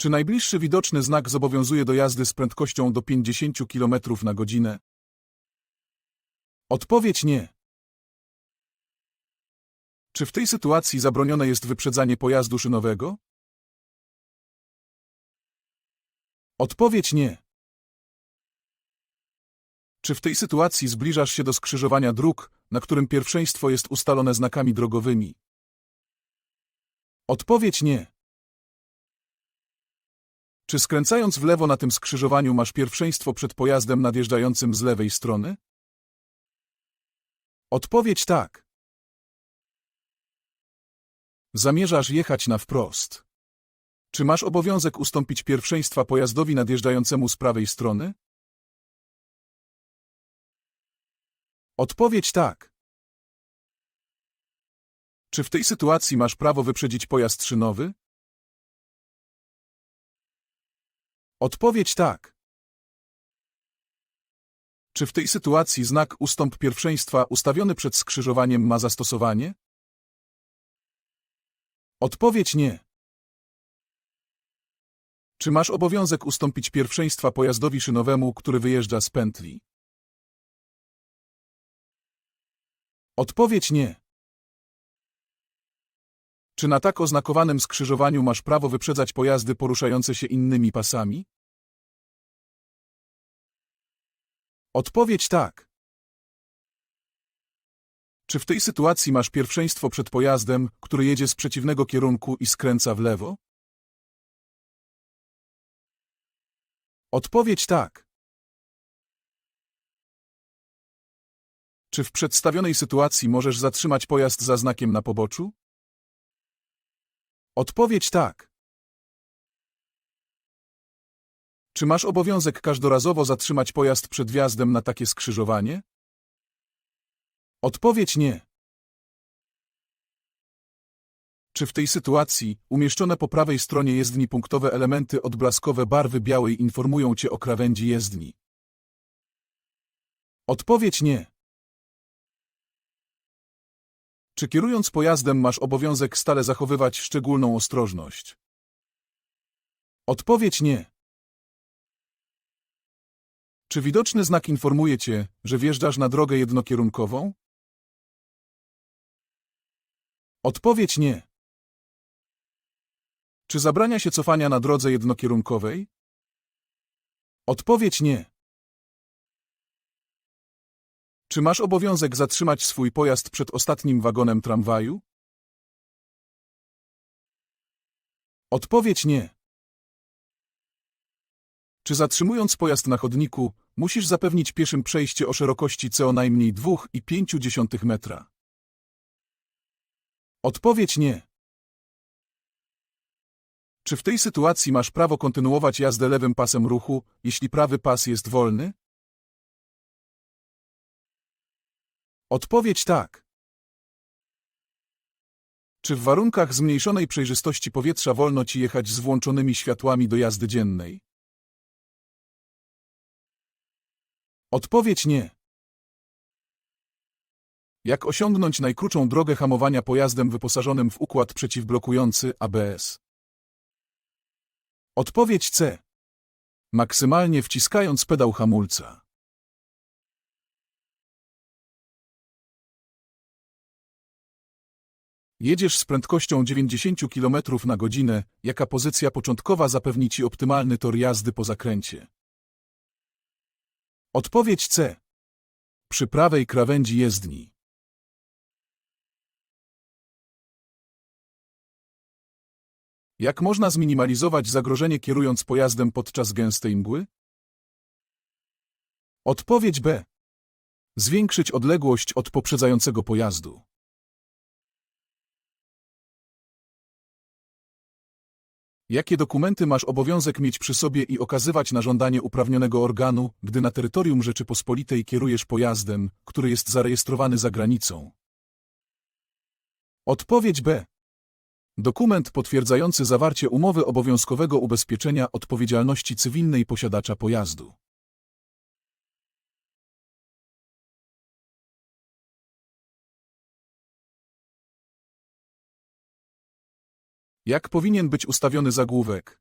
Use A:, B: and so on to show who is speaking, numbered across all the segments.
A: Czy najbliższy widoczny znak zobowiązuje do jazdy z prędkością do 50 km na godzinę? Odpowiedź nie. Czy w tej sytuacji zabronione jest wyprzedzanie pojazdu szynowego? Odpowiedź nie. Czy w tej sytuacji zbliżasz się do skrzyżowania dróg, na którym pierwszeństwo jest ustalone znakami drogowymi? Odpowiedź nie. Czy skręcając w lewo na tym skrzyżowaniu masz pierwszeństwo przed pojazdem nadjeżdżającym z lewej strony? Odpowiedź tak. Zamierzasz jechać na wprost. Czy masz obowiązek ustąpić pierwszeństwa pojazdowi nadjeżdżającemu z prawej strony? Odpowiedź tak. Czy w tej sytuacji masz prawo wyprzedzić pojazd szynowy? Odpowiedź tak. Czy w tej sytuacji znak ustąp pierwszeństwa ustawiony przed skrzyżowaniem ma zastosowanie? Odpowiedź nie. Czy masz obowiązek ustąpić pierwszeństwa pojazdowi szynowemu, który wyjeżdża z pętli? Odpowiedź nie. Czy na tak oznakowanym skrzyżowaniu masz prawo wyprzedzać pojazdy poruszające się innymi pasami? Odpowiedź tak. Czy w tej sytuacji masz pierwszeństwo przed pojazdem, który jedzie z przeciwnego kierunku i skręca w lewo? Odpowiedź tak. Czy w przedstawionej sytuacji możesz zatrzymać pojazd za znakiem na poboczu? Odpowiedź tak. Czy masz obowiązek każdorazowo zatrzymać pojazd przed wjazdem na takie skrzyżowanie? Odpowiedź nie. Czy w tej sytuacji umieszczone po prawej stronie jezdni punktowe elementy odblaskowe barwy białej informują Cię o krawędzi jezdni? Odpowiedź nie. Czy kierując pojazdem masz obowiązek stale zachowywać szczególną ostrożność? Odpowiedź nie. Czy widoczny znak informuje Cię, że wjeżdżasz na drogę jednokierunkową? Odpowiedź nie. Czy zabrania się cofania na drodze jednokierunkowej? Odpowiedź nie. Czy masz obowiązek zatrzymać swój pojazd przed ostatnim wagonem tramwaju? Odpowiedź nie. Czy zatrzymując pojazd na chodniku, musisz zapewnić pieszym przejście o szerokości co najmniej 2,5 metra? Odpowiedź nie. Czy w tej sytuacji masz prawo kontynuować jazdę lewym pasem ruchu, jeśli prawy pas jest wolny? Odpowiedź tak. Czy w warunkach zmniejszonej przejrzystości powietrza wolno ci jechać z włączonymi światłami do jazdy dziennej? Odpowiedź nie. Jak osiągnąć najkrótszą drogę hamowania pojazdem wyposażonym w układ przeciwblokujący ABS? Odpowiedź C. Maksymalnie wciskając pedał hamulca. Jedziesz z prędkością 90 km na godzinę, jaka pozycja początkowa zapewni Ci optymalny tor jazdy po zakręcie? Odpowiedź C. Przy prawej krawędzi jezdni. Jak można zminimalizować zagrożenie kierując pojazdem podczas gęstej mgły? Odpowiedź B. Zwiększyć odległość od poprzedzającego pojazdu. Jakie dokumenty masz obowiązek mieć przy sobie i okazywać na żądanie uprawnionego organu, gdy na terytorium Rzeczypospolitej kierujesz pojazdem, który jest zarejestrowany za granicą? Odpowiedź B. Dokument potwierdzający zawarcie umowy obowiązkowego ubezpieczenia odpowiedzialności cywilnej posiadacza pojazdu. Jak powinien być ustawiony zagłówek?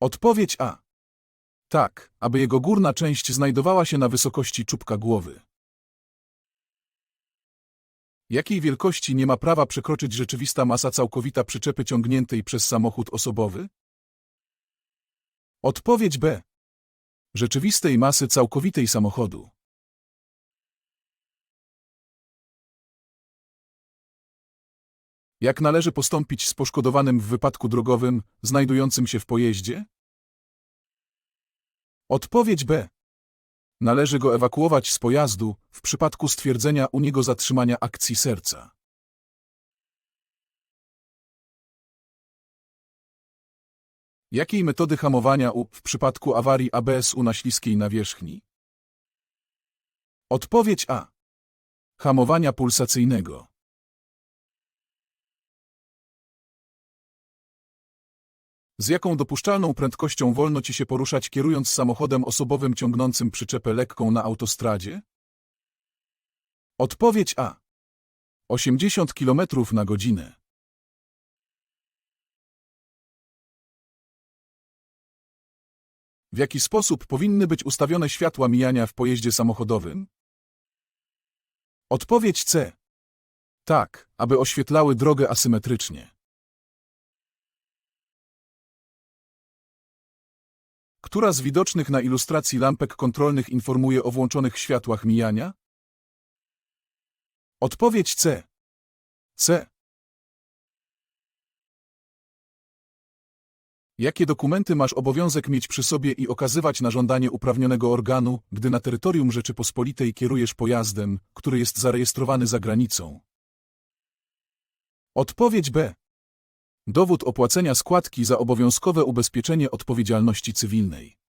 A: Odpowiedź A. Tak, aby jego górna część znajdowała się na wysokości czubka głowy. Jakiej wielkości nie ma prawa przekroczyć rzeczywista masa całkowita przyczepy ciągniętej przez samochód osobowy? Odpowiedź B. Rzeczywistej masy całkowitej samochodu. Jak należy postąpić z poszkodowanym w wypadku drogowym znajdującym się w pojeździe? Odpowiedź B. Należy go ewakuować z pojazdu w przypadku stwierdzenia u niego zatrzymania akcji serca. Jakiej metody hamowania u w przypadku awarii ABS-u na śliskiej nawierzchni? Odpowiedź A. Hamowania pulsacyjnego. Z jaką dopuszczalną prędkością wolno ci się poruszać kierując samochodem osobowym ciągnącym przyczepę lekką na autostradzie? Odpowiedź A. 80 km na godzinę. W jaki sposób powinny być ustawione światła mijania w pojeździe samochodowym? Odpowiedź C. Tak, aby oświetlały drogę asymetrycznie. Która z widocznych na ilustracji lampek kontrolnych informuje o włączonych światłach mijania? Odpowiedź C. C. Jakie dokumenty masz obowiązek mieć przy sobie i okazywać na żądanie uprawnionego organu, gdy na terytorium Rzeczypospolitej kierujesz pojazdem, który jest zarejestrowany za granicą? Odpowiedź B. Dowód opłacenia składki za obowiązkowe ubezpieczenie odpowiedzialności cywilnej.